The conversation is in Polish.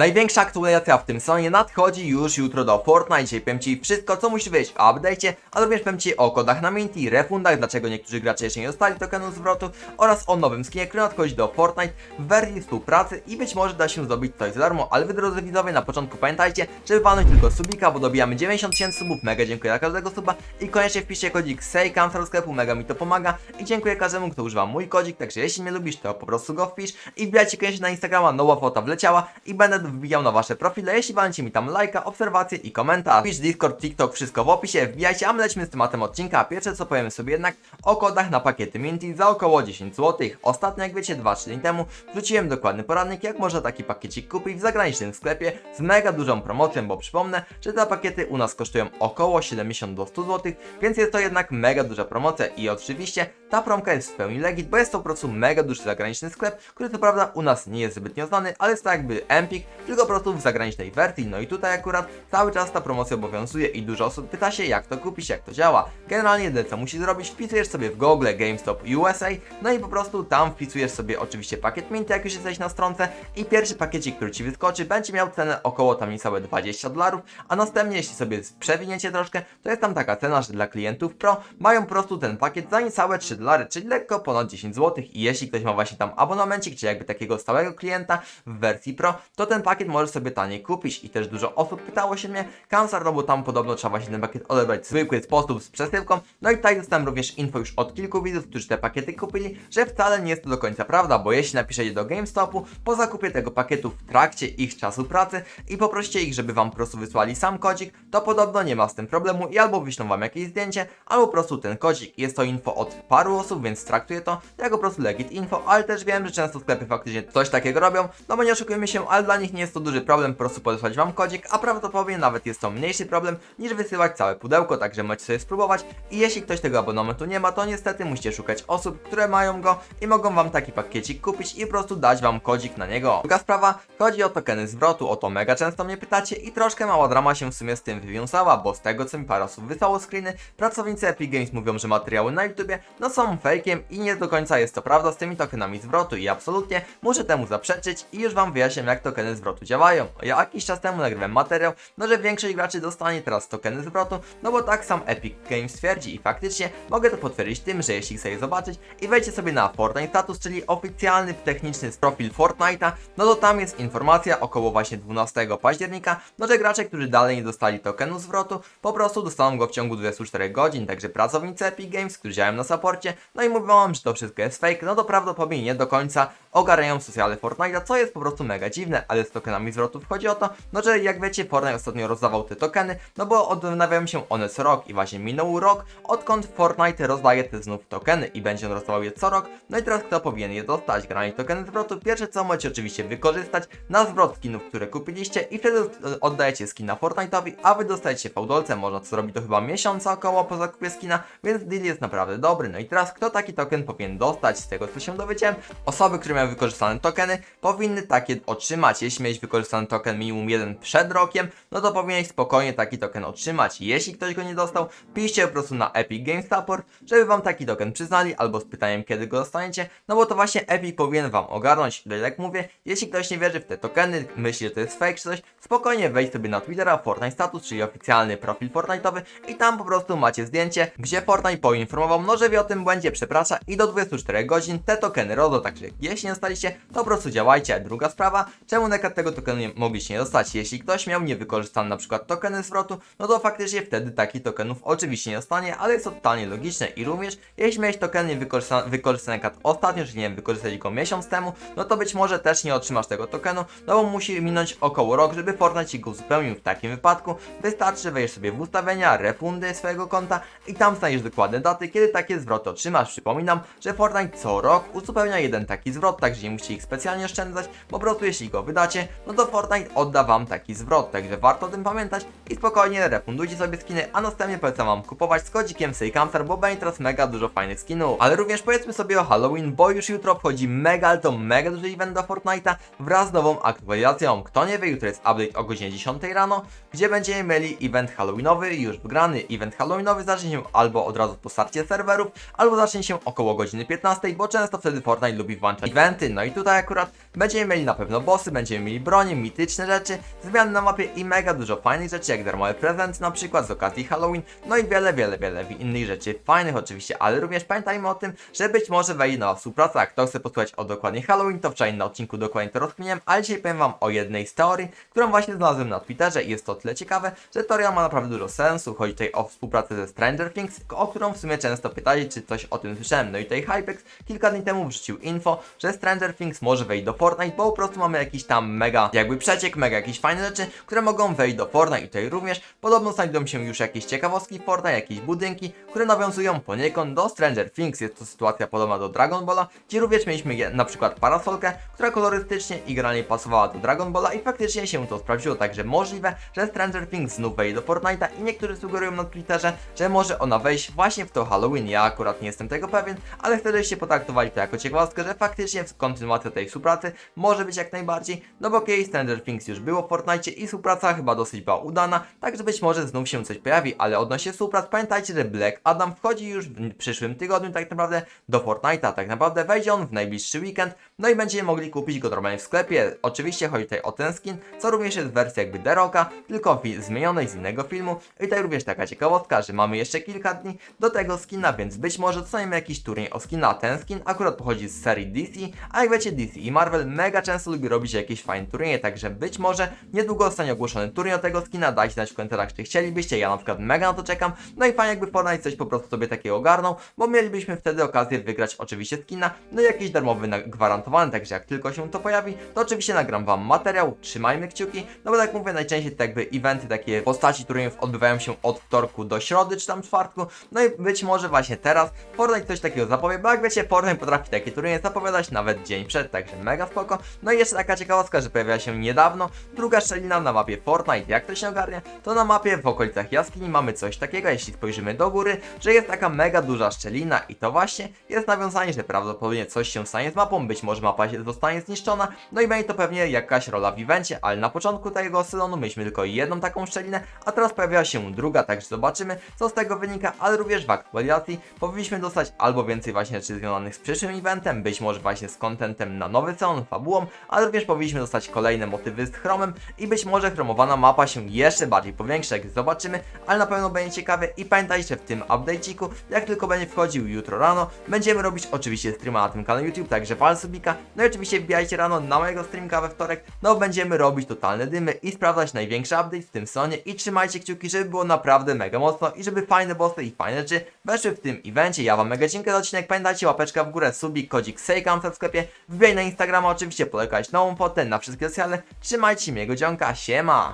Największa aktualizacja w tym sezonie nadchodzi już jutro do Fortnite. Dzisiaj powiem Ci wszystko, co musisz wiedzieć o update'cie, a również powiem Ci o kodach na Minty, refundach, dlaczego niektórzy gracze jeszcze nie dostali tokenu zwrotu oraz o nowym skinie, który nadchodzi do Fortnite w wersji współpracy i być może da się zdobyć coś za darmo, ale Wy drodzy widzowie, na początku pamiętajcie, żeby walnąć tylko subika, bo dobijamy 90 tysięcy subów, mega dziękuję za każdego suba. I koniecznie wpiszcie kodzik SEJKAM do sklepu, mega mi to pomaga. I dziękuję każdemu, kto używa mój kodzik, także jeśli mnie lubisz, to po prostu go wpisz. I wbijajcie koniecznie na Instagrama, nowa fota wleciała i będę wbijał na wasze profile, jeśli walniecie mi tam lajka, obserwacje i komentarz. Wpisz Discord, TikTok, wszystko w opisie, wbijajcie, a my lecimy z tematem odcinka. Pierwsze co powiemy sobie jednak o kodach na pakiety Minty za około 10 zł. Ostatnio, jak wiecie, 2-3 dni temu wrzuciłem dokładny poradnik, jak można taki pakiecik kupić w zagranicznym sklepie z mega dużą promocją, bo przypomnę, że te pakiety u nas kosztują około 70 do 100 zł, więc jest to jednak mega duża promocja i oczywiście ta promka jest w pełni legit, bo jest to po prostu mega duży zagraniczny sklep, który co prawda u nas nie jest zbytnio znany, ale jest to jakby Empik, tylko po prostu w zagranicznej wersji. No i tutaj akurat cały czas ta promocja obowiązuje i dużo osób pyta się jak to kupić, jak to działa. Generalnie jedyne co musisz zrobić, wpisujesz sobie w Google GameStop USA, no i po prostu tam wpisujesz sobie oczywiście pakiet Mint, jak już jesteś na stronce i pierwszy pakiecik, który Ci wyskoczy, będzie miał cenę około tam niecałe 20 dolarów, a następnie jeśli sobie przewiniecie troszkę, to jest tam taka cena, że dla klientów Pro mają po prostu ten pakiet za niecałe 3 dolary, czyli lekko ponad 10 zł i jeśli ktoś ma właśnie tam abonamencik, czy jakby takiego stałego klienta w wersji Pro, to ten pakiet możesz sobie taniej kupić. I też dużo osób pytało się mnie, Kansar, no bo tam podobno trzeba właśnie ten pakiet odebrać w zwykły sposób z przesyłką, no i tutaj dostałem również info już od kilku widzów, którzy te pakiety kupili, że wcale nie jest to do końca prawda, bo jeśli napiszecie do GameStopu po zakupie tego pakietu w trakcie ich czasu pracy i poprosicie ich, żeby wam po prostu wysłali sam kodzik, to podobno nie ma z tym problemu i albo wyślą wam jakieś zdjęcie, albo po prostu ten kodzik. Jest to info od paru osób, więc traktuję to jako po prostu legit info, ale też wiem, że często sklepy faktycznie coś takiego robią, no bo nie oszukujmy się, ale dla nich nie jest to duży problem po prostu podesłać wam kodzik, a prawdopodobnie nawet jest to mniejszy problem niż wysyłać całe pudełko, także możecie sobie spróbować i jeśli ktoś tego abonamentu nie ma, to niestety musicie szukać osób, które mają go i mogą wam taki pakiecik kupić i po prostu dać wam kodzik na niego. Druga sprawa, chodzi o tokeny zwrotu, o to mega często mnie pytacie i troszkę mała drama się w sumie z tym wywiązała, bo z tego co mi parę osób wysłało screeny, pracownicy Epic Games mówią, że materiały na YouTubie no są fejkiem i nie do końca jest to prawda z tymi tokenami zwrotu i absolutnie muszę temu zaprzeczyć i już wam wyjaśniam jak tokeny zwrotu działają. Ja jakiś czas temu nagrywałem materiał, no że większość graczy dostanie teraz tokeny zwrotu, no bo tak sam Epic Games twierdzi i faktycznie mogę to potwierdzić tym, że jeśli chcecie zobaczyć i wejdźcie sobie na Fortnite Status, czyli oficjalny techniczny profil Fortnite'a, no to tam jest informacja około właśnie 12 października, no że gracze, którzy dalej nie dostali tokenu zwrotu, po prostu dostaną go w ciągu 24 godzin, także pracownicy Epic Games, którzy działają na no i mówią wam, że to wszystko jest fake, no to prawdopodobnie nie do końca ogarniają socjale Fortnite'a, co jest po prostu mega dziwne, ale z tokenami zwrotów chodzi o to, no że jak wiecie, Fortnite ostatnio rozdawał te tokeny, no bo odnawiają się one co rok i właśnie minął rok, odkąd Fortnite rozdaje te znów tokeny i będzie on rozdawał je co rok, no i teraz kto powinien je dostać? Granie tokeny zwrotu, pierwsze co możecie oczywiście wykorzystać na zwrot skinów, które kupiliście i wtedy oddajecie skina Fortnite'owi, a wy dostajecie fałdolce, można to zrobić do chyba miesiąca około po zakupie skina, więc deal jest naprawdę dobry. No i teraz kto taki token powinien dostać? Z tego co się dowiedziałem, osoby, które miały wykorzystane tokeny, powinny takie otrzymać. Jeśli miałeś wykorzystany token minimum jeden przed rokiem, no to powinieneś spokojnie taki token otrzymać. Jeśli ktoś go nie dostał, piszcie po prostu na Epic Games Support, żeby wam taki token przyznali, albo z pytaniem kiedy go dostaniecie, no bo to właśnie Epic powinien wam ogarnąć. Ale jak mówię, jeśli ktoś nie wierzy w te tokeny, myśli, że to jest fake czy coś, spokojnie wejdź sobie na Twittera Fortnite Status, czyli oficjalny profil Fortnite'owy i tam po prostu macie zdjęcie, gdzie Fortnite poinformował, no że wie o tym błędzie, przeprasza i do 24 godzin te tokeny rodzą, także jeśli nie dostaliście, to po prostu działajcie. Druga sprawa, czemu nekat tego tokenu nie mogliście nie dostać? Jeśli ktoś miał niewykorzystane na przykład tokeny zwrotu, no to faktycznie wtedy takich tokenów oczywiście nie dostanie, ale jest to totalnie logiczne i również jeśli miałeś tokeny wykorzystane, wykorzystane nekat ostatnio, czyli nie wiem, wykorzystać go miesiąc temu, no to być może też nie otrzymasz tego tokenu, no bo musi minąć około rok, żeby Fortnite go uzupełnił. W takim wypadku wystarczy, wejdziesz sobie w ustawienia, refundy swojego konta i tam znajdziesz dokładne daty, kiedy takie zwroty otrzymasz. Przypominam, że Fortnite co rok uzupełnia jeden taki zwrot, także nie musicie ich specjalnie oszczędzać, po prostu jeśli go wydacie, no to Fortnite odda wam taki zwrot, także warto o tym pamiętać i spokojnie refundujcie sobie skiny, a następnie polecam wam kupować z kodzikiem SEJKAMSTAR, bo będzie teraz mega dużo fajnych skinów. Ale również powiedzmy sobie o Halloween, bo już jutro wchodzi mega, ale to mega duży event do Fortnite'a wraz z nową aktualizacją. Kto nie wie, jutro jest update o godzinie 10 rano, gdzie będziemy mieli event Halloweenowy już wgrany. Event Halloweenowy zacznie się albo od razu po starcie serwerów, albo zacznie się około godziny 15, bo często wtedy Fortnite lubi włączać eventy, no i tutaj akurat będziemy mieli na pewno bossy, będziemy mieli bronie, mityczne rzeczy, zmiany na mapie i mega dużo fajnych rzeczy, jak darmowe prezenty na przykład z okazji Halloween, no i wiele, wiele, wiele innych rzeczy fajnych oczywiście, ale również pamiętajmy o tym, że być może wejdzie nowa współpraca, kto chce posłuchać o dokładnie Halloween, to wczoraj na odcinku dokładnie to rozkminiałem, ale dzisiaj powiem wam o jednej z teorii, którą właśnie znalazłem na Twitterze i jest to tyle ciekawe, że teoria ma naprawdę dużo sensu, chodzi tutaj o współpracę ze Stranger Things, o którą w sumie często pytali, czy coś o tym słyszałem, no i tutaj Hypex kilka dni temu wrzucił info, że Stranger Things może wejść do Fortnite, bo po prostu mamy jakiś tam mega, jakby przeciek, mega jakieś fajne rzeczy, które mogą wejść do Fortnite. I tutaj również podobno znajdują się już jakieś ciekawostki w Fortnite, jakieś budynki, które nawiązują poniekąd do Stranger Things, jest to sytuacja podobna do Dragon Balla, gdzie również mieliśmy na przykład parasolkę, która kolorystycznie i granie pasowała do Dragon Balla i faktycznie się to sprawdziło, także możliwe, że Stranger Things znów wejdzie do Fortnite'a i niektórzy sugerują na Twitterze, że może ona wejść właśnie w to Halloween, ja akurat nie jestem tego pewien, ale chcę, żebyście potraktowali to jako ciekawostkę, że faktycznie kontynuacja tej współpracy może być jak najbardziej, no bo okej, Stranger Things już było w Fortnite i współpraca chyba dosyć była udana, także być może znów się coś pojawi, ale odnośnie współprac pamiętajcie, że Black Adam wchodzi już w przyszłym tygodniu tak naprawdę do Fortnite'a, tak naprawdę wejdzie on w najbliższy weekend, no i będziecie mogli kupić go normalnie w sklepie, oczywiście chodzi tutaj o ten skin, co również jest wersja jakby Deroka, tylko zmienionej z innego filmu. I tutaj również taka ciekawostka, że mamy jeszcze kilka dni do tego skina, więc być może dostaniemy jakiś turniej o skina, ten skin. Akurat pochodzi z serii DC, a jak wiecie DC i Marvel mega często lubi robić jakieś fajne turnieje, także być może niedługo zostanie ogłoszony turniej o tego skina, dajcie znać w komentarzach czy chcielibyście, ja na przykład mega na to czekam, no i fajnie jakby Fortnite coś po prostu sobie takiego ogarnął, bo mielibyśmy wtedy okazję wygrać oczywiście skina, no i jakiś darmowy gwarantowany, także jak tylko się to pojawi, to oczywiście nagram wam materiał, trzymajmy kciuki, no bo tak mówię, najczęściej te jakby eventy, takie postaci turniejów odbywają się od wtorku do środy, czy tam czwartku, no i być może właśnie teraz Fortnite coś takiego zapowie, bo jak wiecie, Fortnite potrafi takie turnieje zapowiadać nawet dzień przed, także mega spoko. No i jeszcze taka ciekawostka, że pojawiła się niedawno druga szczelina na mapie Fortnite, jak to się ogarnia, to na mapie w okolicach jaskini mamy coś takiego, jeśli spojrzymy do góry, że jest taka mega duża szczelina i to właśnie jest nawiązanie, że prawdopodobnie coś się stanie z mapą, być może mapa się zostanie zniszczona, no i będzie to pewnie jakaś rola w evencie, ale na początku tego sezonu mieliśmy tylko jedną taką szczelinę, a teraz pojawiła się druga, także zobaczymy co z tego wynika, ale również w aktualizacji powinniśmy dostać albo więcej właśnie rzeczy związanych z przyszłym eventem, być może właśnie z contentem na nowy sezon, fabułą, ale również powinniśmy dostać kolejne motywy z chromem i być może chromowana mapa się jeszcze bardziej powiększa, jak zobaczymy, ale na pewno będzie ciekawie i pamiętajcie w tym update'iku, jak tylko będzie wchodził jutro rano, będziemy robić oczywiście streama na tym kanale YouTube, także pal subika, no i oczywiście wbijajcie rano na mojego streamka we wtorek, no będziemy robić totalne dymy i sprawdzać największy update w tym sezonie i trzymajcie kciuki, żeby było naprawdę mega mocno i żeby fajne bossy i fajne rzeczy weszły w tym evencie. Ja wam mega dziękuję za odcinek, pamiętajcie łapeczka w górę, subik, kodzik Sejkam w sklepie, wbijaj na Instagrama oczywiście, polekać nową fotę na wszystkie sociale, trzymajcie się miłego dzionka, siema!